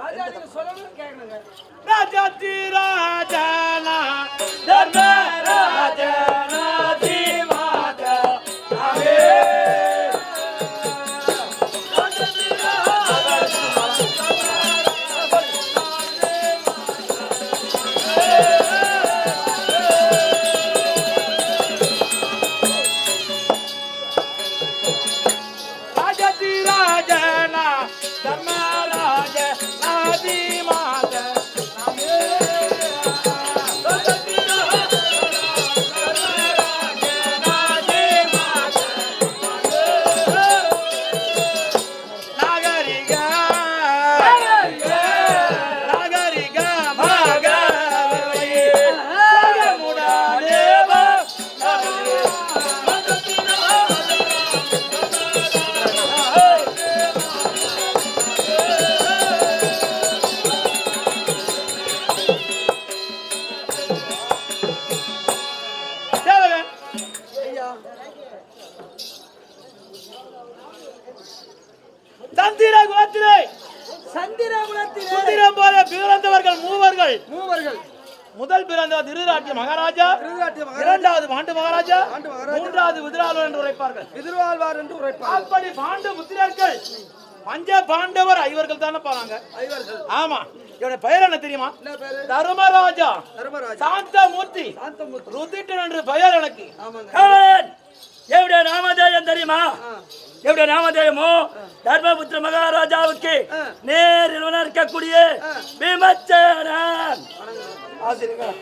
வந்தவர் யார் ராஜா தர்ம தந்திர குலத்திலே சந்திரகுலத்திலே சுந்திரம் போல பிறந்தவர்கள் மூவர்கள். மூவர்கள். முதல் பிறந்தவர் திருராட்டிய மகாராஜா இரண்டாவது பாண்டு மகாராஜா. மூன்றாவது விதிராளர் என்று உரைப்பார்கள். எதிர்வாழ்வார் என்று உரைப்பார் அப்படி பாண்டு புத்திரர்கள் பஞ்ச பாண்டவர் ஐவர்கள் தானே போனாங்க. ஐவர்கள். ஆமா. இவனுடைய பெயர் என்ன தெரியுமா? என்ன பேரு? தர்மராஜா. தர்மராஜா. சாந்தமூர்த்தி. ருதிட்டன் என்று பெயர் எனக்கு. என்னுடைய நாமதேயம் தெரியுமா. என்னுடைய நாமதேயமோ? தர்மபுத்திர மகாராஜாவுக்கு ஆ. நேரில் இருக்கக்கூடிய ஆசிரியர்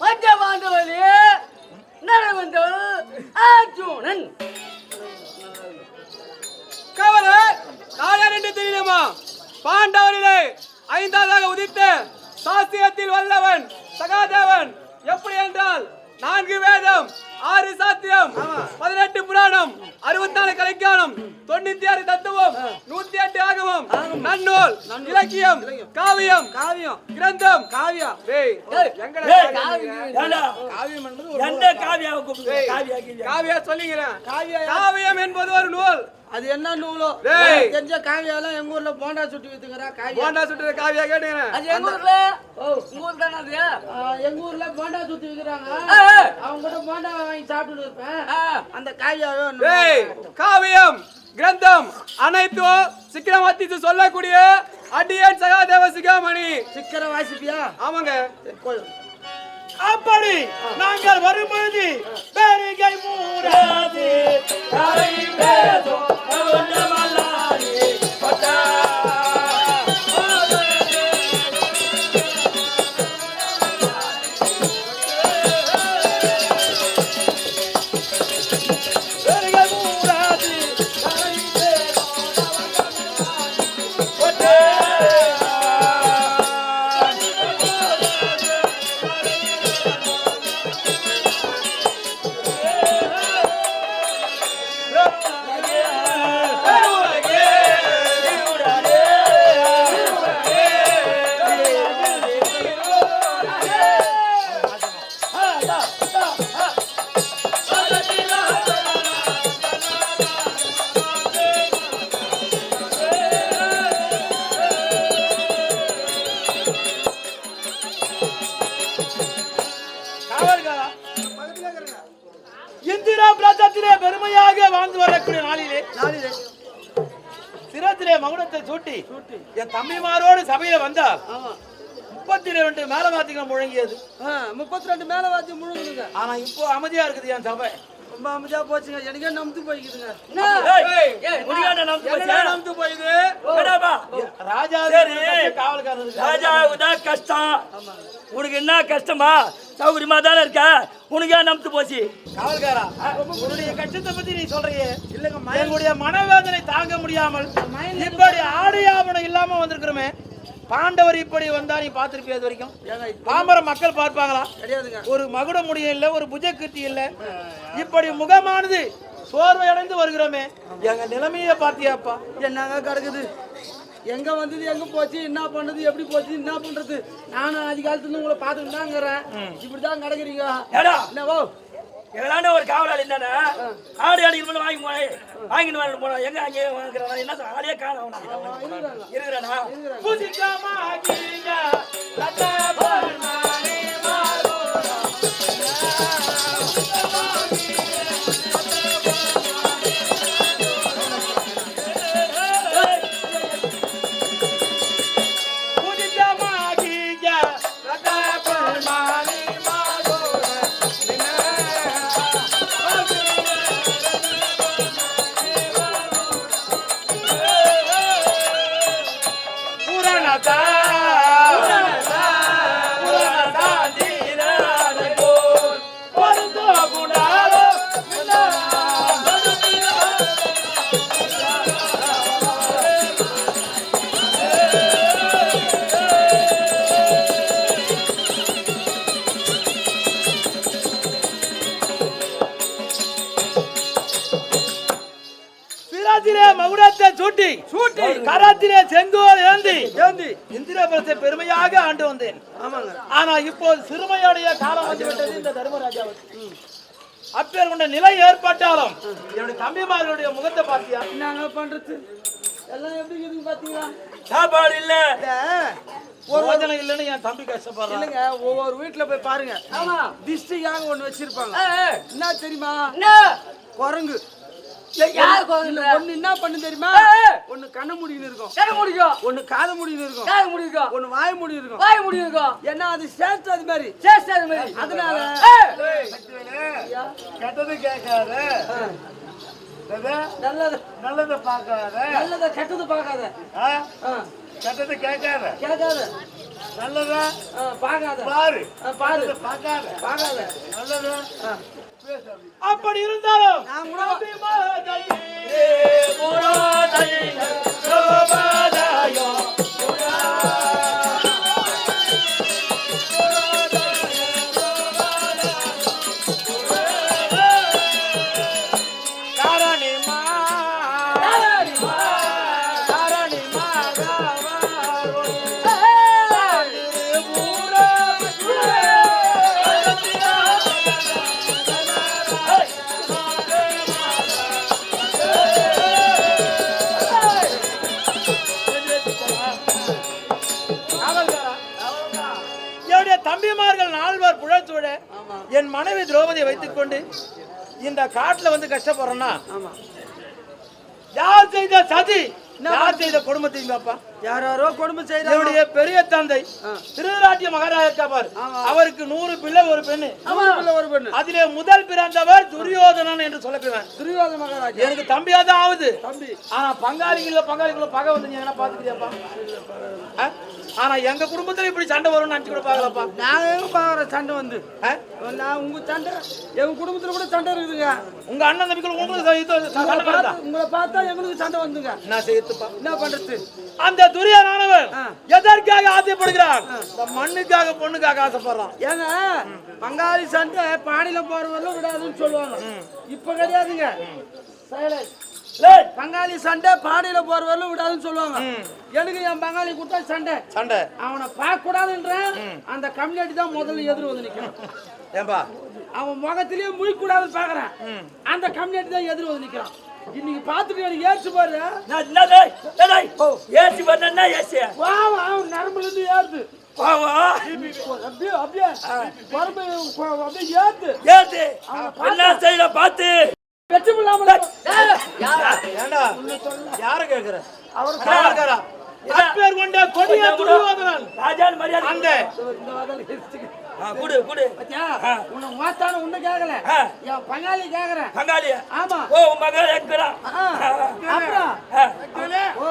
மத்திய பாண்டவர்களே நடவந்தவர் அர்ஜுனன். தெரியுமா பாண்டவரிலே ஐந்தாவதாக உதித்த சாஸ்திரத்தில் வல்லவன் சகாதேவன். எப்படி என்றால் நான்கு வேதம் ஆறு சாத்தியம் பதினெட்டு புராணம் அறுபத்தி நாலு கலைக்கானம் தொண்ணூத்தி ஆறு தத்துவம் நூத்தி எட்டு ஆகமம் நன்னூல் இலக்கியம் காவியம் காவியம். கிரந்தம் காவியம் காவியம்? காவியா சொல்லிக்கிறேன் காவியம் என்பது ஒரு நூல். அது என்ன நூலோ? தெரிஞ்ச காவியாலாம் எங்க ஊர்ல போண்டா சுட்டு வித்துக்கிறா காவியா. போண்டா சுட்டுற காவியா கேட்டுக்கிறேன் அது எங்க ஊர்ல? உங்க ஊர் தானே அது? ஆ, எங்க ஊர்ல போண்டா சுத்தி விக்கிறாங்க. அவங்க கூட போண்டா வாங்கி சாப்பிட்டு இருப்பேன். அந்த காவியாவே டேய் காவியம் கிரந்தம் அனைத்தும் சிக்கிரமாத்தி சொல்லக்கூடிய அடியன் சகாதேவ சிகாமணி. சிக்கரை வாசிப்பியா ஆமாங்க அப்படி நாங்கள் வரும் பொழுது பேரிகை மூடாது கரை வேதம் கவுண்டமல்லாது என் தம்பிமாரோடு சபையில வந்தார். ஆமா. முப்பத்தி ரெண்டு மேல மாத்திக்கம் முழங்கியது. முப்பத்தி ரெண்டு மேல வாத்தி முழுங்குதுங்க. ஆனா இப்போ அமைதியா இருக்குது என் சபை. ரொம்ப அமைதியா போச்சுங்க. எனக்கே நம்பி போய்க்குதுங்க. நம்பி போயுது? ராஜா. காவல்காரர் ராஜாவுக்கு தான் கஷ்டம்? உனக்கு என்ன கஷ்டமா? சௌகரியமா தானே இருக்க? உனக்கு ஏன் நம்பிட்டு போச்சு? காவல்காரா உன்னுடைய கஷ்டத்தை பத்தி நீ சொல்றியே. இல்லங்க எங்களுடைய மனவேதனை தாங்க முடியாமல் இப்படி ஆடையாபனம் இல்லாம வந்திருக்கிறோமே. பாண்டவர் இப்படி வந்தா நீ பார்த்திருப்பியா இது வரைக்கும்? பாமர மக்கள் பார்ப்பாங்களா? கிடையாதுங்க ஒரு மகுட முடியும் இல்ல ஒரு புஜக்கத்தி இல்ல. இப்படி முகமானது சோர்வை அடைந்து வருகிறோமே. எங்க நிலைமையை பாத்தியாப்பா என்னங்க கிடக்குது? எங்க வந்தது எங்க போச்சு என்ன பண்ணது எப்படி போச்சு என்ன பண்றது? நானும் அதிகாலத்துல இருந்து உங்களை பார்த்துட்டு தாங்கிறேன் இப்படிதான் கிடக்குறீங்க என்னவோ எங்களாண்ட ஒரு காவலாளி இருந்தானே? ஆடு ஆடு இருமல் வாங்கி போனேன் வாங்கிட்டு வரணும் போனா எங்க அங்கே வாங்குறான் என்ன? ஆளே காணும் இருக்கிறானா? சிராத்திலே மகுடத்தை சூட்டி சூட்டி. கரத்திலே செங்கோல் ஏந்தி ஏந்தி. இந்திரபுரத்தை பெருமையாக ஆண்டு வந்தேன். ஆமாங்க. ஆனா இப்போ சிறுமையுடைய காலம் வந்துவிட்டது இந்த தர்மராஜாவுக்கு. அப்பேர் கொண்ட நிலை ஏற்பட்டாலும் என்னுடைய தம்பிமார்களுடைய முகத்தை பார்த்தியா? என்னங்க பண்றது? எல்லாம் எப்படி இருக்குதுங்க பாத்தீங்களா? சாப்பாடு இல்ல. ஒரு வச்சனம் இல்லைன்னு என் தம்பி கஷ்டப்படுறான். இல்லைங்க ஒவ்வொரு வீட்டுல போய் பாருங்க. ஆமா. திஷ்டிக்காக ஒண்ணு வச்சிருப்பாங்க. என்ன தெரியுமா? என்ன? குரங்கு. ஒண்ணு என்ன பண்ணு தெரியுமா. ஒண்ணு கண்ண முடின்னு இருக்கும். கண்ண முடிக்கும் ஒண்ணு காத முடின்னு இருக்கும். காது முடிக்கும் ஒண்ணு வாய முடி இருக்கும். வாய் முடிக்கும் ஏன்னா அது சேர்த்து அது மாதிரி. சேஸ் அது மாதிரி. அதனால கெட்டது கேட்காத. நல்லது. நல்லதை பார்க்காத. நல்லத கெட்டது பார்க்காத. கெட்டது கேட்காத. கேட்காத. நல்லதா பார்க்காத. பாரு. பாரு. பார்க்காத. பார்க்காத. நல்லதா. அப்படி இருந்தாலும் நான் புழச்சூட என் மனைவி திரௌபதியை வைத்துக் கொண்டு இந்த காட்டுல வந்து கஷ்டப்படுறேன்னா ஆமா. யார் செய்த சதி? யார் செய்த கொடுமத்தையும் பாப்பா யார் குடும்பம் என்னுடைய பெரிய தந்தை திருராட்டிய மகாராஜா அவருக்கு நூறு பிள்ளை ஒரு பெண்ணு. ஒரு பெண்ணு. அதிலே முதல் பிறந்தவர் துரியோதனன் என்று சொல்லப்படுவேன் துரியோதன மகாராஜா. எனக்கு தம்பியா தான் ஆகுது. தம்பி. ஆனா பங்காளிகள பங்காளிக்குள்ள பகை வந்து என்ன பாத்துக்கிறியாப்பா? ஆனா எங்க குடும்பத்துல இப்படி சண்டை வரும்னு நினைச்சு கூட பாக்கலப்பா நான் எங்க பாக்குற சண்டை வந்து? நான் உங்க சண்டை எங்க குடும்பத்துல கூட சண்டை இருக்குதுங்க. உங்க அண்ணன் தம்பிக்குள்ள உங்களுக்கு உங்களை? பார்த்து- எங்களுக்கு சண்டை வந்துங்க. நான் செய்யத்துப்பா என்ன பண்றது? அந்த துரியானவன் ஆ. எதற்காக ஆசைப்படுகிறான்? இந்த மண்ணுக்காக பொண்ணுக்காக ஆசைப்படுறான். ஏங்க பங்காளி சண்டை பாடியில போறவரெல்லாம் விடாதுன்னு சொல்லுவாங்க. இப்ப கிடையாதுங்க. Silence. பங்காளி சண்டை பாடியில போறவரெல்லாம் விடாதுன்னு சொல்லுவாங்க. எனக்கு என் பங்காளி கொடுத்தா சண்டை? சண்டை. அவனை பார்க்க கூடாதுன்றேன் அந்த கம்யூனிட்டி தான் முதல்ல எதிர் வந்து நிக்கணும். ஏன்பா? அவன் முகத்திலேயே முழிக்க கூடாதுன்னு பாக்குறேன் அந்த கம்யூனிட்டி தான் எதிர் வந்து நிக்கிறான். இன்னைக்கு பார்த்துட்டு எனக்கு ஏற்று பாரு. நான் என்ன டேய், டேய், டேய், ஏசி பண்ணா ஏசி? வா அவன் நரம்புல இருந்து ஏறுது. அப்படியே அப்படியே. ஏத்து. என்ன செய்யல பார்த்து. வெற்றி இல்லாம ஏண்டா யார கேக்குற? அவர் காவல்காரா அப்பேர் கொண்ட கொடிய துரியோதனன். ராஜான் மரியாதை அந்த இந்த வாதல் எடுத்துக்க. ஆ, குடு குடு. பாத்தியா? உன்னை மாத்தான உன்னை கேக்கல. ஆ. என் பங்காளி கேக்குறேன் பங்காளியா? ஆமா. ஓ உன் மகன் இருக்கிறான் ஆ. அப்புறம்? ஓ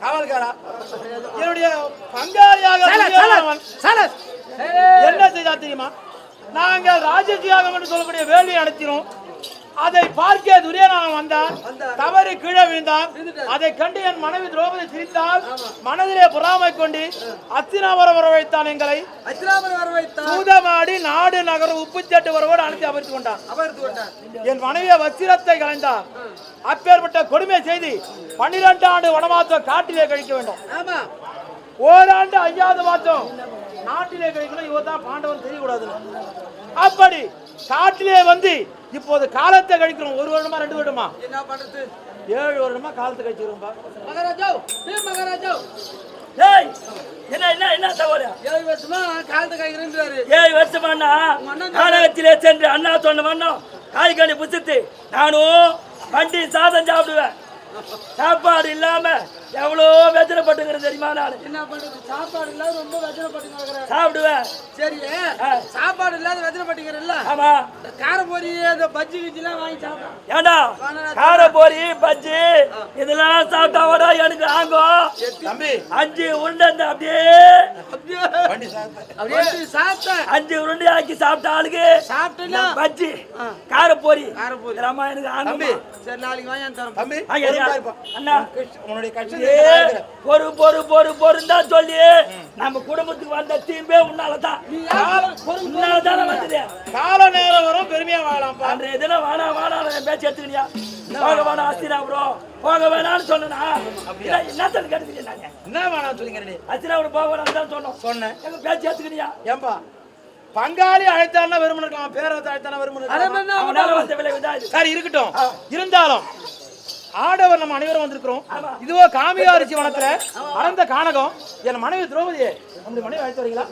காவல்காரா? என்னுடைய பங்காளியாக என்ன செய்தா தெரியுமா? நாங்கள் ராஜதியாகம் என்று சொல்லக்கூடிய வேலையை நடத்தினோம். அதை பார்க்க துரியோதனன் வந்தான் தவறி கீழே விழுந்தான். அதை கண்டு என் மனைவி திரௌபதி சிரித்தால் மனதிலே பொறாமை கொண்டு அத்தினாவரம் வர வைத்தான் எங்களை. பூதமாடி நாடு நகரம் உப்புச்சட்டு வரவோடு அனுப்பி அமர்த்தி கொண்டான். என் மனைவிய வச்சிரத்தை கலைந்தான் அப்பேற்பட்ட கொடுமை செய்தி பன்னிரண்டு ஆண்டு வனவாசம் காட்டிலே கழிக்க வேண்டும். ஓராண்டு ஐயாவது மாசம் நாட்டிலே கிடைக்கணும் இவர் தான் பாண்டவன் தெரியக்கூடாதுன்னு. அப்படி காட்டிலே வந்து இப்போது காலத்தை கழிக்கிறோம். ஒரு வருடமா ரெண்டு வருடமா? என்ன பண்றது? ஏழு வருடமா காலத்தை கழிச்சிருப்பா மகாராஜா மகாராஜா. ஏய் என்ன என்ன என்ன சகோதரன் ஏழு வருஷமா காலத்தை கைகிறேன்றாரு ஏழு வருஷமாண்ணா நாடகத்திலே சென்று அண்ணா சொன்ன வண்ணம் காய்கறி புசித்து நானும் வண்டி சாதம் சாப்பிடுவேன். சாப்பாடு இல்லாம எவ்வளோ வேதனைப்பட்டுங்கிறது தெரியுமா நான்? என்ன பண்றது? சாப்பாடு இல்லாத ரொம்ப கிடக்குறேன் சாப்பிடுவேன் சரி சாப்பாடு இல்லாத வெஜனப்பட்டுக்கிறல்ல ஆமா. இந்த காரப்பொரி இந்த பஜ்ஜி கிஜிலாம் வாங்கி சாப்பிடும் ஏண்டா? கார போரி பஜ்ஜி இதெல்லாம் சாப்பிட்டாவோட எனக்கு ஆகும் தம்பி. அஞ்சு உருண்டை இந்த அப்படியே. சாப்பிட்டு. அப்படியே சாப்பிட்டேன் அஞ்சு உருண்டை ஆக்கி சாப்பிட்ட ஆளுக்கு சாப்பிட்டேன்னா? பஜ்ஜி காரப்போரி. காரப்பொரி. இதெல்லாம் எனக்கு ஆகும் தம்பி. சரி நாளைக்கு வாங்கி தரோம் தம்பி. அண்ணா. உன்னுடைய கஷ்டத்தை பொறு பொறு பொறு பொருந்தா சொல்லி நம்ம குடும்பத்துக்கு வந்த தீம்பே உன்னாலதான். உன்னாலதான் வந்தது. கால நேரம் வரும் பெருமையா வாழலாம்ப்பா அன்றைய தினம் வேணா வேணா என் பேச்சு எடுத்துக்கிறியா போக வேணாம் அஸ்தினா ப்ரோ. போக வேணாம்னு சொன்னா என்னத்தன் கேட்டுக்கிறீங்க நாங்க? என்ன வேணாம் சொல்லிங்க அஸ்தினா போக வேணாம்னு தான் சொன்னோம். சொன்னேன். எங்க பேச்சு எடுத்துக்கிறியா ஏன்பா பங்காளி அழைத்தானா விரும்பணும் இருக்கலாம் பேரத்தை அழைத்தானா இது. சரி இருக்கட்டும். இருந்தாலும் ஆடவர் நம்ம அனைவரும் வந்திருக்கிறோம். இதுவோ காமியாரிச்சி வனத்துல அடர்ந்த கானகம். என் மனைவி திரௌபதி உங்க மனைவி அழைத்து வரீங்களா?